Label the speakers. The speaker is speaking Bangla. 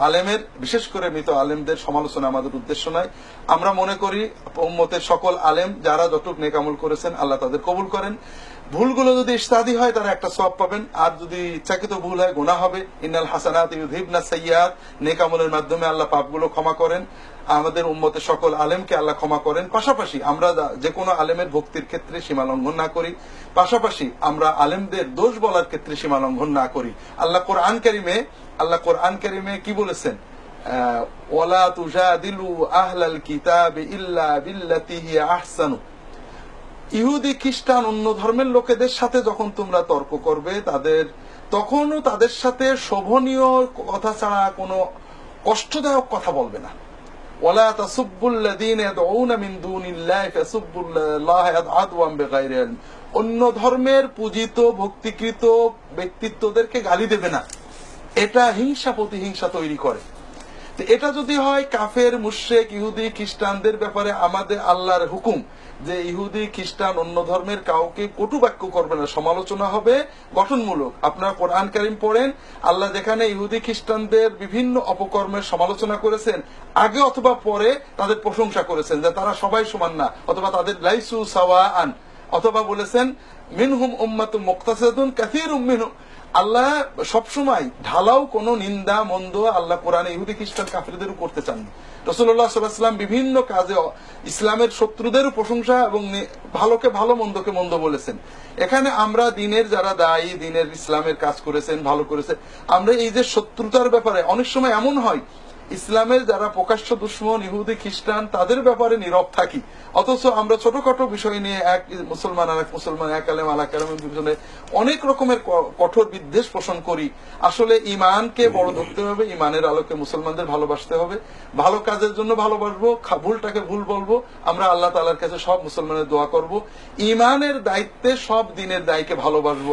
Speaker 1: আলেমের, বিশেষ করে মৃত আলেমদের সমালোচনা আমাদের উদ্দেশ্য নয়। আমরা মনে করি, উম্মতের সকল আলেম যারা যতটুক নেকামল করেছেন, আল্লাহ তাদের কবুল করেন। ভুলগুলো যদি ইস্তাদি হয়, তারা একটা সব পাবেন। আর যদি ইচ্ছাকৃত ভুল হয় গুণা হবে। ইন্নাল হাসানাত ইউহিবনা সাইয়াত নেকামলের মাধ্যমে আল্লাহ পাপগুলো ক্ষমা করেন। আমাদের উম্মতের সকল আলেমকে আল্লাহ ক্ষমা করেন। পাশাপাশি আমরা যা- যে কোনো আলেমের ভক্তির ক্ষেত্রে সীমা লঙ্ঘন না করি। পাশাপাশি আমরা আলেমদের দোষ বলার ক্ষেত্রে সীমা লঙ্ঘন না করি। আল্লাহ কোরআন কারিমে আল্লাহ কোরআন কারিমে কি বলেছেন? ওয়ালা তুজাদিলু আহলাল কিতাব ইল্লা বিল্লাতি হিয়া আহসানু। ইহুদি, খ্রিস্টান, অন্য ধর্মের লোকেদের সাথে যখন তোমরা তর্ক করবে, তাদের, তখনও তাদের সাথে শোভনীয় কথা ছাড়া কোনো কষ্টদায়ক কথা বলবে না। ওয়ালা তাসুব্বুল্লাযীন ইয়াদউনা মিন দুনিল্লাহি ফাসুব্বুল্লাহ আদওয়াম বিগাইরি অন্য ধর্মের পূজিত, ভক্তিকৃত ব্যক্তিত্বদেরকে গালি দেবে না। এটা হিংসা প্রতিহিংসা তৈরি করে। এটা যদি হয় কাফের, মুশ্রেক, ইহুদি, খ্রিস্টানদের ব্যাপারে আমাদের আল্লাহর হুকুম যে ইহুদি, খ্রিস্টান অন্য ধর্মের কাউকে কটু বাক্য করবে না, সমালোচনা হবে, গঠনমূলক। আপনারা কোরআন কারিম পড়েন, আল্লাহ যেখানে ইহুদি, খ্রিস্টানদের বিভিন্ন অপকর্মের সমালোচনা করেছেন, আগে অথবা পরে তাদের প্রশংসা করেছেন যে তারা সবাই সমান না, অথবা তাদের লাইসু সাওয়া আন অথবা বলেছেন, মিনহুম উম্মাতু মুক্তাসাদুন কাসীরুম মিনহুম আল্লাহ সবসময় ঢালাও কোন নিন্দা, মন্দ আল্লাহ কোরআনে ইহুদি, খ্রিস্টান, কাফিরদেরও করতে চান রসুল্লাহ সাল্লাহাম বিভিন্ন কাজে ইসলামের শত্রুদেরও প্রশংসা এবং ভালোকে ভালো, মন্দকে মন্দ বলেছেন। এখানে আমরা দিনের যারা দায়ী, দিনের ইসলামের কাজ করেছেন, ভালো করেছেন, আমরা এই যে শত্রুতার ব্যাপারে অনেক সময় এমন হয় ইসলামের যারা প্রকাশ্য দুশ্মন, ইহুদি, খ্রিস্টান, তাদের ব্যাপারে নীরব থাকি। অথচ আমরা ছোটখাটো বিষয় নিয়ে এক মুসলমান আর এক মুসলমান, এক আলেম, আলাক আলেমের পিছনে অনেক রকমের কঠোর বিদ্বেষ পোষণ করি। আসলে ইমানকে বড় ধরতে হবে ইমানের আলোকে মুসলমানদের ভালোবাসতে হবে। ভালো কাজের জন্য ভালোবাসবো ভুলটাকে ভুল বলব। আমরা আল্লাহ তালার কাছে সব মুসলমানের দোয়া করব। ইমানের দায়িত্বে সব দিনের দায়কে ভালোবাসবো।